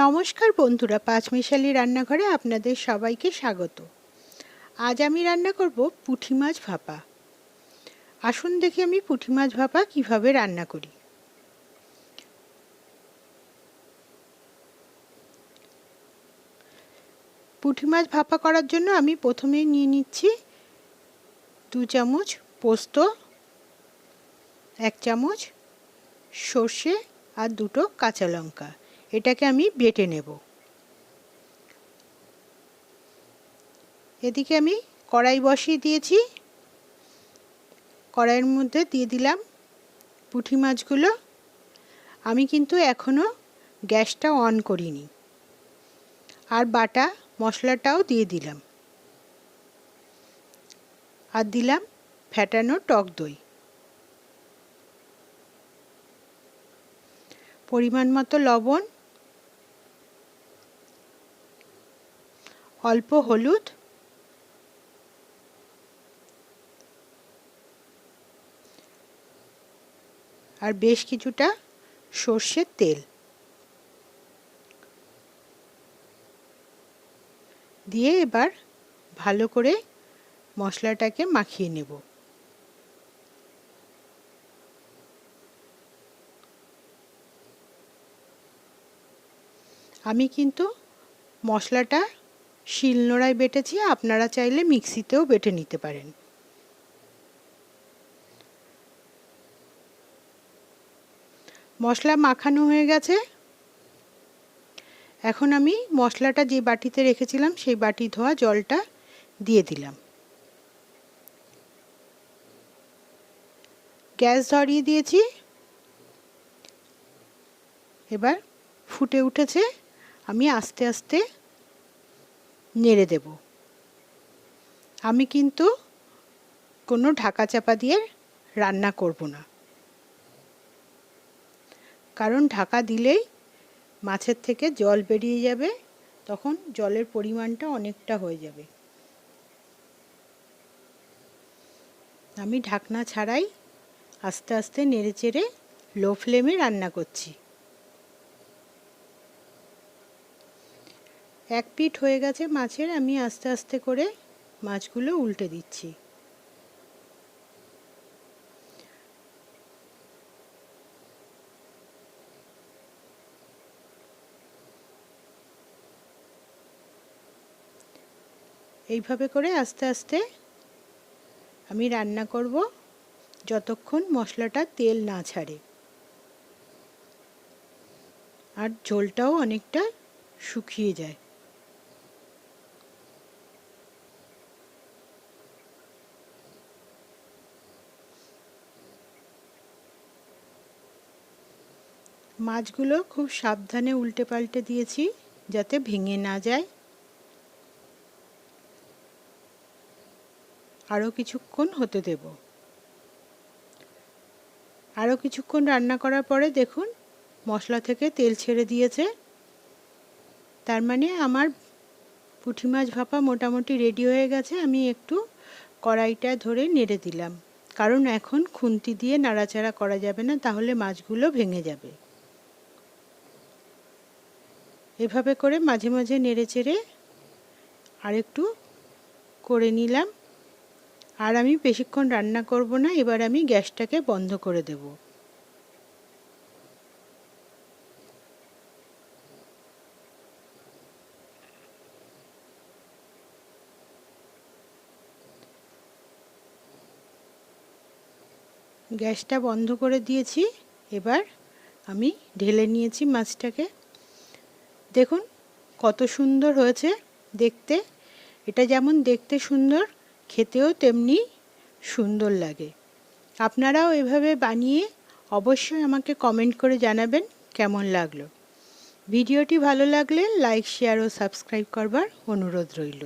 নমস্কার বন্ধুরা, পাঁচমিশালি রান্নাঘরে আপনাদের সবাইকে স্বাগত। আজ আমি রান্না করব পুঁটি মাছ ভাপা। আসুন দেখি আমি পুঁটি মাছ ভাপা কীভাবে রান্না করি। পুঁটি মাছ ভাপা করার জন্য আমি প্রথমেই নিয়ে নিচ্ছি দু চামচ পোস্ত, এক চামচ সর্ষে আর দুটো কাঁচা লঙ্কা। এটাকে আমি বেটে নেব। এদিকে আমি কড়াই বসিয়ে দিয়েছি। কড়াইয়ের মধ্যে দিয়ে দিলাম পুঁটি মাছগুলো। আমি কিন্তু এখনও গ্যাসটা অন করিনি। আর বাটা মশলাটাও দিয়ে দিলাম। আর দিলাম ফ্যাটানো টক দই। পরিমাণ মতো লবণ অল্প হলুদ। আর বেশ কিছুটা সর্ষের তেল। দিয়ে এবার ভালো করে মশলাটাকে মাখিয়ে নেব। আমি কিন্তু মশলাটা শিলনোড়ায় বেটেছি, আপনারা চাইলে মিক্সিতেও বেটে নিতে পারেন। মশলা মাখানো হয়ে গেছে। এখন আমি মশলাটা যে বাটিতে রেখেছিলাম, সেই বাটি ধোয়া জলটা দিয়ে দিলাম। গ্যাস ধরিয়ে দিয়েছি। এবার ফুটে উঠেছে। আমি আস্তে আস্তে নেড়ে দেব। আমি কিন্তু কোনো ঢাকা চাপা দিয়ে রান্না করব না। কারণ ঢাকা দিলেই মাছের থেকে জল বেরিয়ে যাবে, তখন জলের পরিমাণটা অনেকটা হয়ে যাবে। আমি ঢাকনা ছাড়াই আস্তে আস্তে নেড়ে চেড়ে লো ফ্লেমে রান্না করছি। এক পিঠ হয়ে গেছে মাছের, আমি আস্তে আস্তে করে মাছগুলো উল্টে দিচ্ছি। এইভাবে করে আস্তে আস্তে আমি রান্না করব যতক্ষণ মশলাটা তেল না ছাড়ে। আর ঝোলটাও অনেকটা শুকিয়ে যায়। মাছগুলো খুব সাবধানে উল্টে পাল্টে দিয়েছি যাতে ভেঙে না যায়। আরও কিছুক্ষণ হতে দেব। আরও কিছুক্ষণ রান্না করার পরে দেখুন, মশলা থেকে তেল ছেড়ে দিয়েছে। তার মানে আমার পুঁটি মাছ ভাপা মোটামুটি রেডি হয়ে গেছে, আমি একটু কড়াইটা ধরে নেড়ে দিলাম। কারণ এখন খুন্তি দিয়ে নাড়াচাড়া করা যাবে না, তাহলে মাছগুলো ভেঙে যাবে। এভাবে করে মাঝে মাঝে নেড়ে চেড়ে আরেকটু করে নিলাম। আর আমি বেশিক্ষণ রান্না করব না, এবার আমি গ্যাসটাকে বন্ধ করে দেব। গ্যাসটা বন্ধ করে দিয়েছি। এবার আমি ঢেলে নিয়েছি মাছটাকে। দেখুন, কত সুন্দর হয়েছে দেখতে। এটা যেমন দেখতে সুন্দর, খেতেও তেমনি সুন্দর লাগে। আপনারাও এভাবে বানিয়ে অবশ্যই আমাকে কমেন্ট করে জানাবেন কেমন লাগল। ভিডিওটি ভালো লাগলে লাইক শেয়ার ও সাবস্ক্রাইব করবার অনুরোধ রইল।